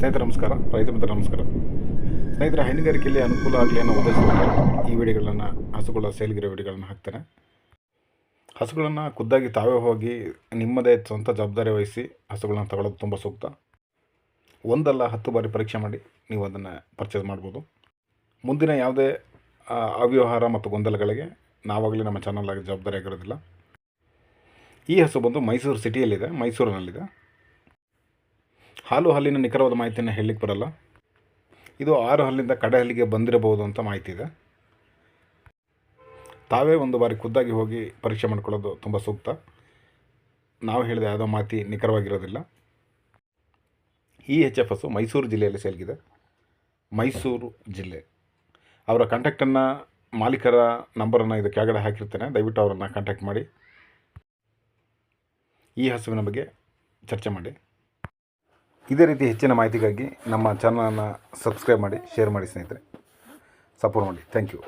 ಸ್ನೇಹಿತರೆ ನಮಸ್ಕಾರ, ರೈತ ಮಿತ್ರ ನಮಸ್ಕಾರ. ಸ್ನೇಹಿತರ, ಹೈನುಗಾರಿಕೆಯಲ್ಲಿ ಅನುಕೂಲ ಆಗಲಿ ಅನ್ನೋ ಉದ್ದೇಶದಿಂದ ಈ ವಿಡಿಯೋಗಳನ್ನು ಹಸುಗಳ ಸೇಲ್ಗಿರೋ ವಿಡಿಯೋಗಳನ್ನು ಹಾಕ್ತೇನೆ. ಹಸುಗಳನ್ನು ಖುದ್ದಾಗಿ ತಾವೇ ಹೋಗಿ ನಿಮ್ಮದೇ ಸ್ವಂತ ಜವಾಬ್ದಾರಿ ವಹಿಸಿ ಹಸುಗಳನ್ನು ತಗೊಳ್ಳೋದು ತುಂಬ ಸೂಕ್ತ. ಒಂದಲ್ಲ ಹತ್ತು ಬಾರಿ ಪರೀಕ್ಷೆ ಮಾಡಿ ನೀವು ಅದನ್ನು ಪರ್ಚೇಸ್ ಮಾಡ್ಬೋದು. ಮುಂದಿನ ಯಾವುದೇ ಅವ್ಯವಹಾರ ಮತ್ತು ಗೊಂದಲಗಳಿಗೆ ನಾವಾಗಲೇ ನಮ್ಮ ಚಾನಲ್ ಜವಾಬ್ದಾರಿ ಆಗಿರೋದಿಲ್ಲ. ಈ ಹಸು ಬಂದು ಮೈಸೂರು ಸಿಟಿಯಲ್ಲಿದೆ ಮೈಸೂರಿನಲ್ಲಿದೆ. ಹಾಲು ಹಲ್ಲಿನ ನಿಖರವಾದ ಮಾಹಿತಿಯನ್ನು ಹೇಳಲಿಕ್ಕೆ ಬರಲ್ಲ. ಇದು ಆರು ಹಲ್ಲಿಂದ ಕಡೆ ಹಲ್ಲಿಗೆ ಬಂದಿರಬಹುದು ಅಂತ ಮಾಹಿತಿ ಇದೆ. ತಾವೇ ಒಂದು ಬಾರಿ ಖುದ್ದಾಗಿ ಹೋಗಿ ಪರೀಕ್ಷೆ ಮಾಡ್ಕೊಳ್ಳೋದು ತುಂಬ ಸೂಕ್ತ. ನಾವು ಹೇಳಿದ ಯಾವುದೋ ಮಾಹಿತಿ ನಿಖರವಾಗಿರೋದಿಲ್ಲ. ಈ ಎಚ್ ಎಫ್ ಎಸ್ಸು ಮೈಸೂರು ಜಿಲ್ಲೆಯಲ್ಲಿ ಸೇಲ್ಗಿದೆ ಮೈಸೂರು ಜಿಲ್ಲೆ. ಅವರ ಕಾಂಟ್ಯಾಕ್ಟನ್ನು ಮಾಲೀಕರ ನಂಬರನ್ನು ಇದು ಕೆಳಗಡೆ ಹಾಕಿರ್ತೇನೆ. ದಯವಿಟ್ಟು ಅವರನ್ನು ಕಾಂಟ್ಯಾಕ್ಟ್ ಮಾಡಿ. ಈ ಹಸುವಿನ ಬಗ್ಗೆ ಚರ್ಚೆ ಮಾಡಿ. ಇದೇ ರೀತಿ ಹೆಚ್ಚಿನ ಮಾಹಿತಿಗಾಗಿ ನಮ್ಮ ಚಾನಲನ್ನು ಸಬ್ಸ್ಕ್ರೈಬ್ ಮಾಡಿ ಶೇರ್ ಮಾಡಿ ಸ್ನೇಹಿತರೆ. ಸಪೋರ್ಟ್ ಮಾಡಿ. Thank you